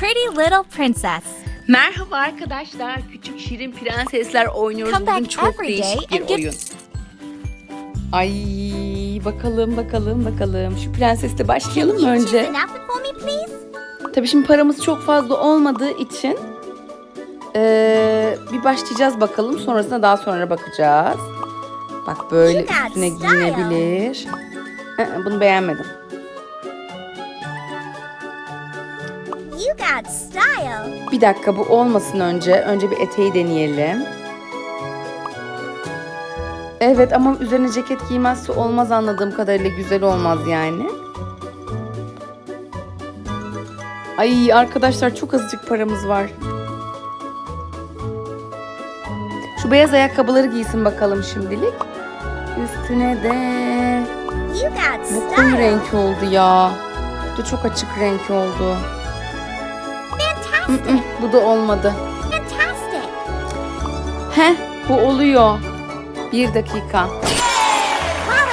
Pretty Little Princess. Merhaba arkadaşlar. Küçük Şirin Prensesler oynuyoruz. Come Bugün çok değişik bir oyun. Ay bakalım bakalım bakalım. Şu prensesle başlayalım mı önce? Tabii şimdi paramız çok fazla olmadığı için eee, bir başlayacağız bakalım. Sonrasında daha sonra bakacağız. Bak böyle üstüne giyinebilir. Bunu beğenmedim. Bir dakika bu olmasın önce. Önce bir eteği deneyelim. Evet ama üzerine ceket giymezse olmaz anladığım kadarıyla güzel olmaz yani. Ay arkadaşlar çok azıcık paramız var. Şu beyaz ayakkabıları giysin bakalım şimdilik. Üstüne de bu style. renk oldu ya. Bu da çok açık renk oldu. Bu da olmadı. Heh bu oluyor. Bir dakika.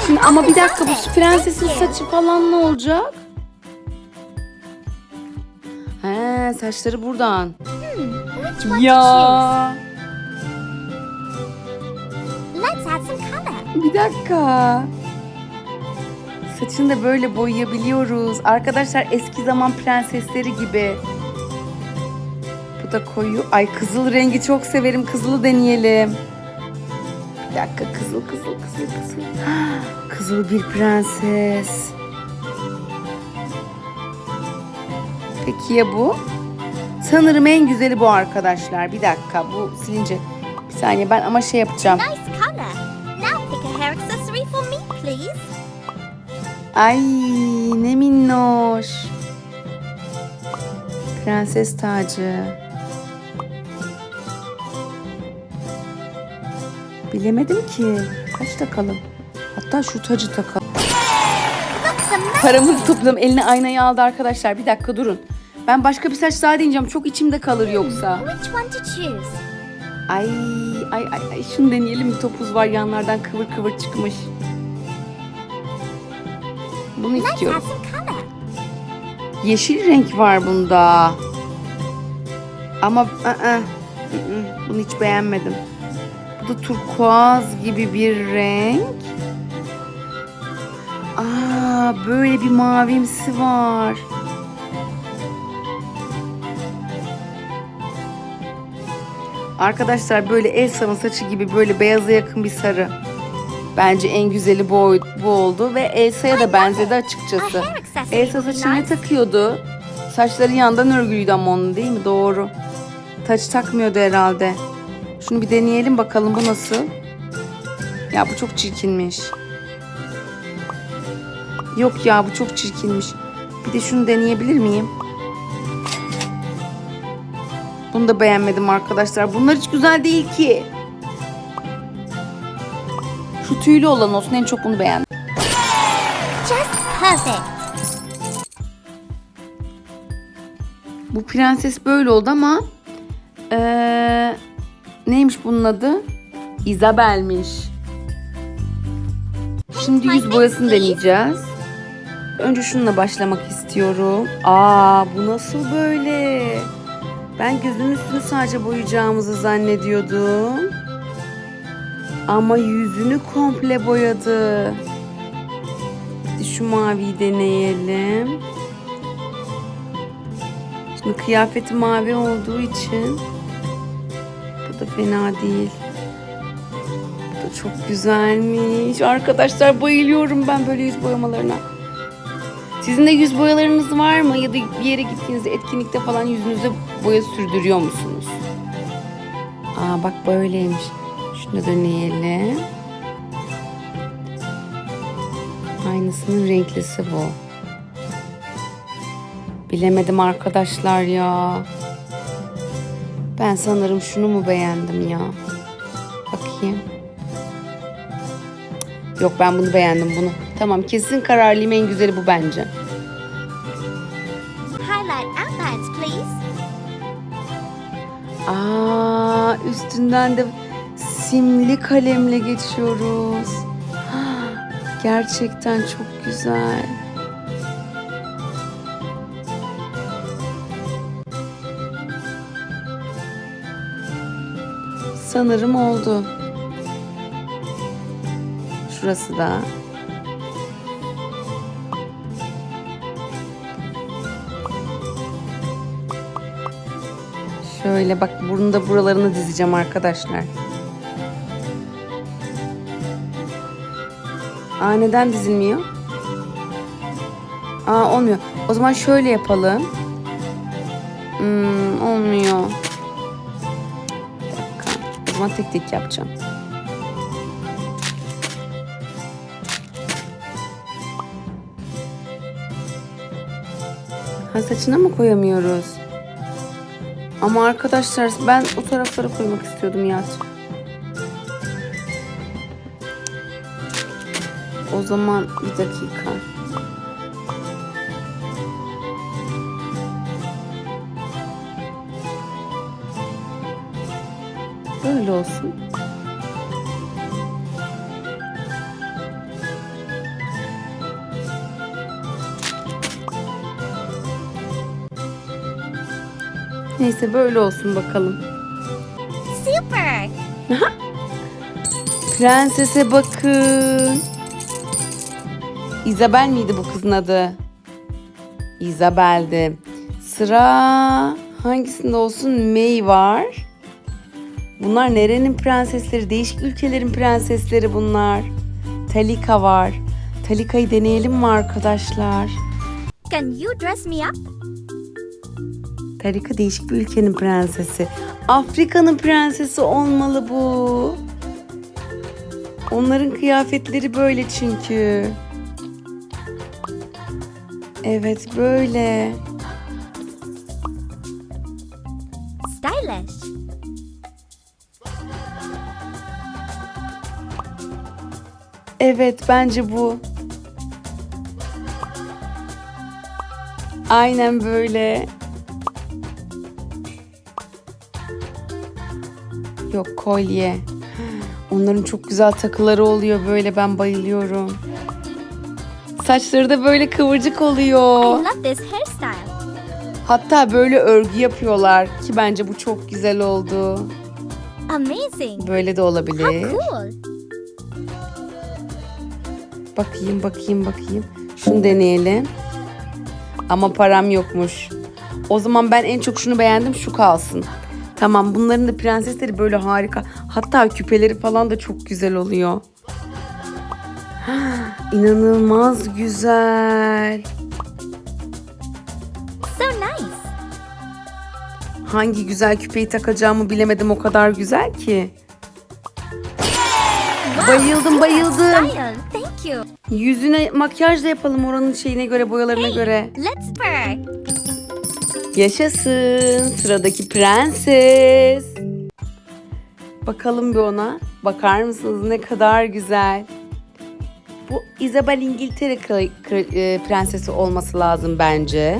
Şimdi ama bir dakika bu prensesin saçı falan ne olacak? He saçları buradan. To Ya bir dakika. Saçını da böyle boyayabiliyoruz. Arkadaşlar eski zaman prensesleri gibi. Bu da koyu. Ay kızıl rengi çok severim. Kızılı deneyelim. Bir dakika kızıl kızıl kızıl kızıl. Kızıl bir prenses. Peki ya bu? Sanırım en güzeli bu arkadaşlar. Bir dakika bu silince. Bir saniye ben ama şey yapacağım. Nice color. Now pick a hair accessory for me, please. Ay ne minnoş. Prenses tacı. Bilemedim ki. Kaç takalım? Hatta şu tacı takalım. Paramızı topladım. Eline aynayı aldı arkadaşlar. Bir dakika durun. Ben başka bir saç daha deneyeceğim. Çok içimde kalır yoksa. Which one to choose? Ay ay ay ay şunu deneyelim. Bir topuz var yanlardan kıvır kıvır çıkmış. Bunu istiyorum. Yeşil renk var bunda. Ama ı-ı, ı-ı, bunu hiç beğenmedim. Da turkuaz gibi bir renk. Aa, böyle bir mavimsi var. Arkadaşlar böyle Elsa'nın saçı gibi böyle beyaza yakın bir sarı. Bence en güzeli bu, bu oldu ve Elsa'ya da benzedi açıkçası. Elsa saçını ne takıyordu? Saçları yandan örgülüydü ama onun değil mi? Doğru. Taç takmıyordu herhalde. Şunu bir deneyelim bakalım bu nasıl? Ya bu çok çirkinmiş. Yok ya bu çok çirkinmiş. Bir de şunu deneyebilir miyim? Bunu da beğenmedim arkadaşlar. Bunlar hiç güzel değil ki. Şu tüylü olan olsun en çok bunu beğendim. Just perfect. Bu prenses böyle oldu ama eee, neymiş bunun adı? Isabel'miş. Şimdi yüz boyasını deneyeceğiz. Önce şununla başlamak istiyorum. Aa bu nasıl böyle? Ben gözünün üstünü sadece boyayacağımızı zannediyordum. Ama yüzünü komple boyadı. De şu maviyi deneyelim. Şimdi kıyafeti mavi olduğu için da fena değil. Bu da çok güzelmiş. Arkadaşlar bayılıyorum ben böyle yüz boyamalarına. Sizin de yüz boyalarınız var mı? Ya da bir yere gittiğinizde etkinlikte falan yüzünüze boya sürdürüyor musunuz? Aa bak böyleymiş. Şunu deneyelim. Aynısının renklisi bu. Bilemedim arkadaşlar ya. Ben sanırım şunu mu beğendim ya? Bakayım. Yok ben bunu beğendim bunu. Tamam kesin kararlıyım en güzeli bu bence. Highlight outlines, please. Aa üstünden de simli kalemle geçiyoruz. Gerçekten çok güzel. Sanırım oldu. Şurası da. Şöyle bak bunu da buralarını dizeceğim arkadaşlar. Aa neden dizilmiyor? Aa olmuyor. O zaman şöyle yapalım. Hmm, olmuyor. Zaman tek tek yapacağım. Ha saçına mı koyamıyoruz? Ama arkadaşlar ben o taraflara koymak istiyordum ya. O zaman bir dakika. Olsun. Neyse böyle olsun bakalım. Super! Prensese bakın. Isabel miydi bu kızın adı? Isabel'di. Sıra hangisinde olsun? May var. Bunlar nerenin prensesleri? Değişik ülkelerin prensesleri bunlar. Talika var. Talika'yı deneyelim mi arkadaşlar? Can you dress me up? Talika değişik bir ülkenin prensesi. Afrika'nın prensesi olmalı bu. Onların kıyafetleri böyle çünkü. Evet böyle. Stylish. Evet bence bu. Aynen böyle. Yok kolye. Onların çok güzel takıları oluyor böyle ben bayılıyorum. Saçları da böyle kıvırcık I oluyor. love this hairstyle. Hatta böyle örgü yapıyorlar ki bence bu çok güzel oldu. Amazing. Böyle de olabilir. How cool. Bakayım bakayım bakayım. Şunu deneyelim. Ama param yokmuş. O zaman ben en çok şunu beğendim şu kalsın. Tamam bunların da prensesleri böyle harika. Hatta küpeleri falan da çok güzel oluyor. İnanılmaz güzel. So nice. Hangi güzel küpeyi takacağımı bilemedim o kadar güzel ki. Bayıldım bayıldım. You. Yüzüne makyaj da yapalım oranın şeyine göre boyalarına göre. Let's work. Yaşasın sıradaki prenses. Bakalım bir ona. Bakar mısınız ne kadar güzel. Bu Isabel İngiltere e, prensesi olması lazım bence.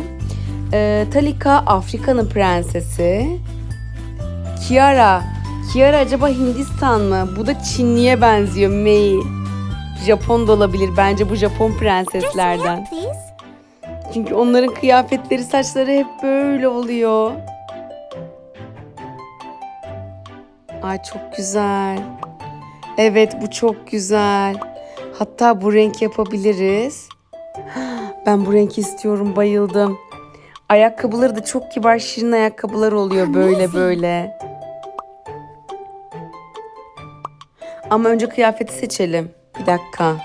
Ee, Talika Afrika'nın prensesi. Kiara. Kiara acaba Hindistan mı? Bu da Çinli'ye benziyor. Mei. Japon da olabilir. Bence bu Japon prenseslerden. Çünkü onların kıyafetleri, saçları hep böyle oluyor. Ay çok güzel. Evet bu çok güzel. Hatta bu renk yapabiliriz. Ben bu renk istiyorum, bayıldım. Ayakkabıları da çok kibar, şirin ayakkabılar oluyor böyle böyle. Ama önce kıyafeti seçelim. Bir dakika.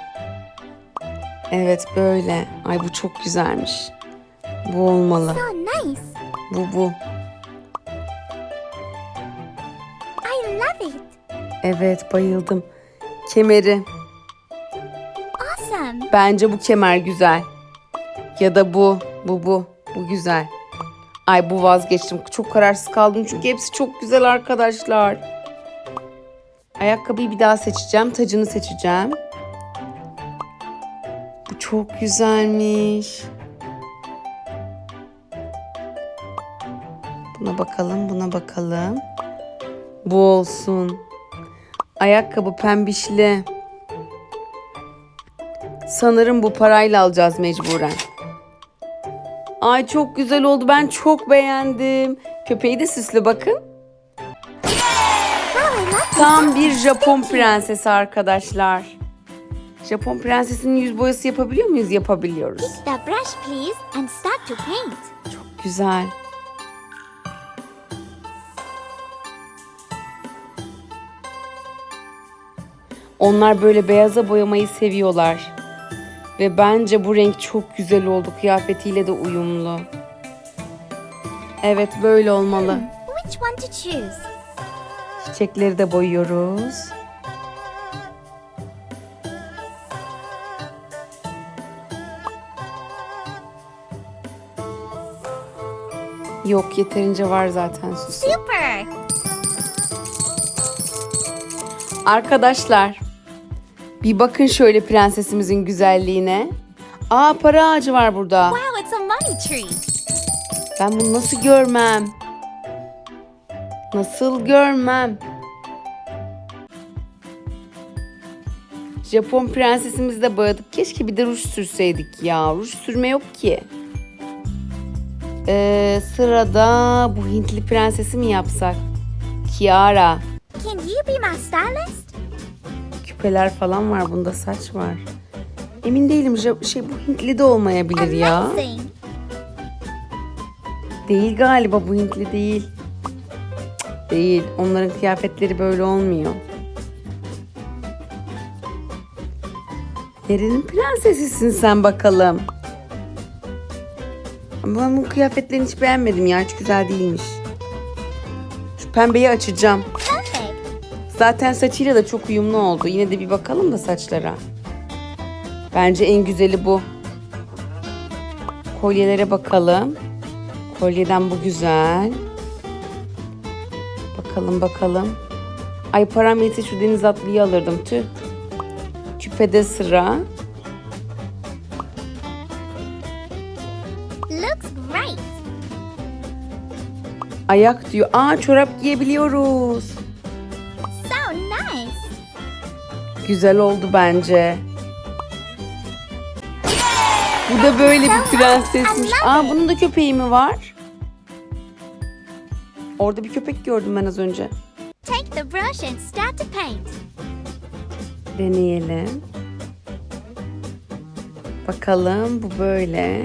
Evet böyle. Ay bu çok güzelmiş. Bu olmalı. So nice. Bu bu. I love it. Evet bayıldım. Kemeri. Bence bu kemer güzel. Ya da bu. Bu bu. Bu güzel. Ay bu vazgeçtim. Çok kararsız kaldım çünkü hepsi çok güzel arkadaşlar. Ayakkabıyı bir daha seçeceğim. Tacını seçeceğim. Bu çok güzelmiş. Buna bakalım, buna bakalım. Bu olsun. Ayakkabı pembişli. Sanırım bu parayla alacağız mecburen. Ay çok güzel oldu. Ben çok beğendim. Köpeği de süslü bakın. Tam bir Japon prensesi arkadaşlar. Japon prensesinin yüz boyası yapabiliyor muyuz? Yapabiliyoruz. The brush, please, and start to paint. Güzel. Onlar böyle beyaza boyamayı seviyorlar. Ve bence bu renk çok güzel oldu. Kıyafetiyle de uyumlu. Evet böyle olmalı. Which one to choose? Çiçekleri de boyuyoruz. Yok yeterince var zaten Susi. Super! Arkadaşlar bir bakın şöyle prensesimizin güzelliğine. Aa para ağacı var burada. Wow, it's a money tree. Ben bunu nasıl görmem? Nasıl görmem? Japon prensesimizi de boyadık. Keşke bir de ruj sürseydik ya. Ruj sürme yok ki. Ee, sırada bu Hintli prensesi mi yapsak? Kiara. Can you be my stylist? Küpeler falan var. Bunda saç var. Emin değilim. Şey bu Hintli de olmayabilir ya. Değil galiba bu Hintli değil. Cık, Değil. Onların kıyafetleri böyle olmuyor. Nerenin prensesisin sen bakalım? Ama ben bu kıyafetlerini hiç beğenmedim ya. Hiç güzel değilmiş. Şu pembeyi açacağım. Zaten saçıyla da çok uyumlu oldu. Yine de bir bakalım da saçlara. Bence en güzeli bu. Kolyelere bakalım. Kolyeden bu güzel. Bakalım bakalım. Ay param yetse şu deniz atlıyı alırdım tüh. Küpede sıra. Looks great. Ayak diyor. Aa çorap giyebiliyoruz. So nice. Güzel oldu bence. Bu da böyle bir prensesmiş. Aa bunun da köpeği mi var? Orada bir köpek gördüm ben az önce. Take the brush and start to paint. Deneyelim. Bakalım bu böyle.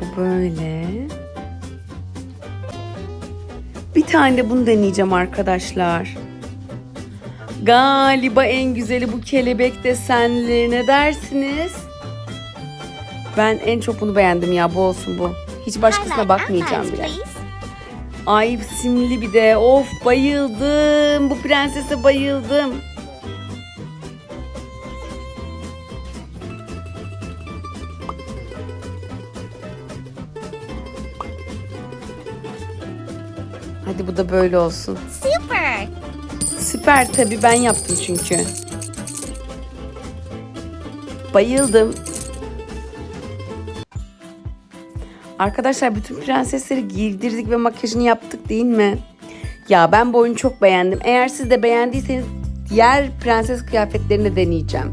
Bu böyle. Bir tane de bunu deneyeceğim arkadaşlar. Galiba en güzeli bu kelebek desenli. Ne dersiniz? Ben en çok bunu beğendim ya. Bu olsun bu. Hiç başkasına bakmayacağım bile. Ay simli bir de. Of bayıldım. Bu prensese bayıldım. Hadi bu da böyle olsun. Super. Süper tabii ben yaptım çünkü. Bayıldım. Arkadaşlar bütün prensesleri giydirdik ve makyajını yaptık değil mi? Ya ben bu oyunu çok beğendim. Eğer siz de beğendiyseniz diğer prenses kıyafetlerini de deneyeceğim.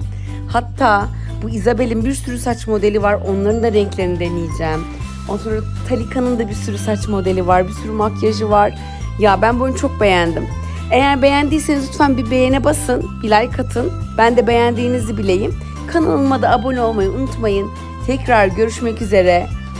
Hatta bu Isabel'in bir sürü saç modeli var. Onların da renklerini deneyeceğim. Ondan sonra Talika'nın da bir sürü saç modeli var. Bir sürü makyajı var. Ya ben bu oyunu çok beğendim. Eğer beğendiyseniz lütfen bir beğene basın. Bir like atın. Ben de beğendiğinizi bileyim. Kanalıma da abone olmayı unutmayın. Tekrar görüşmek üzere.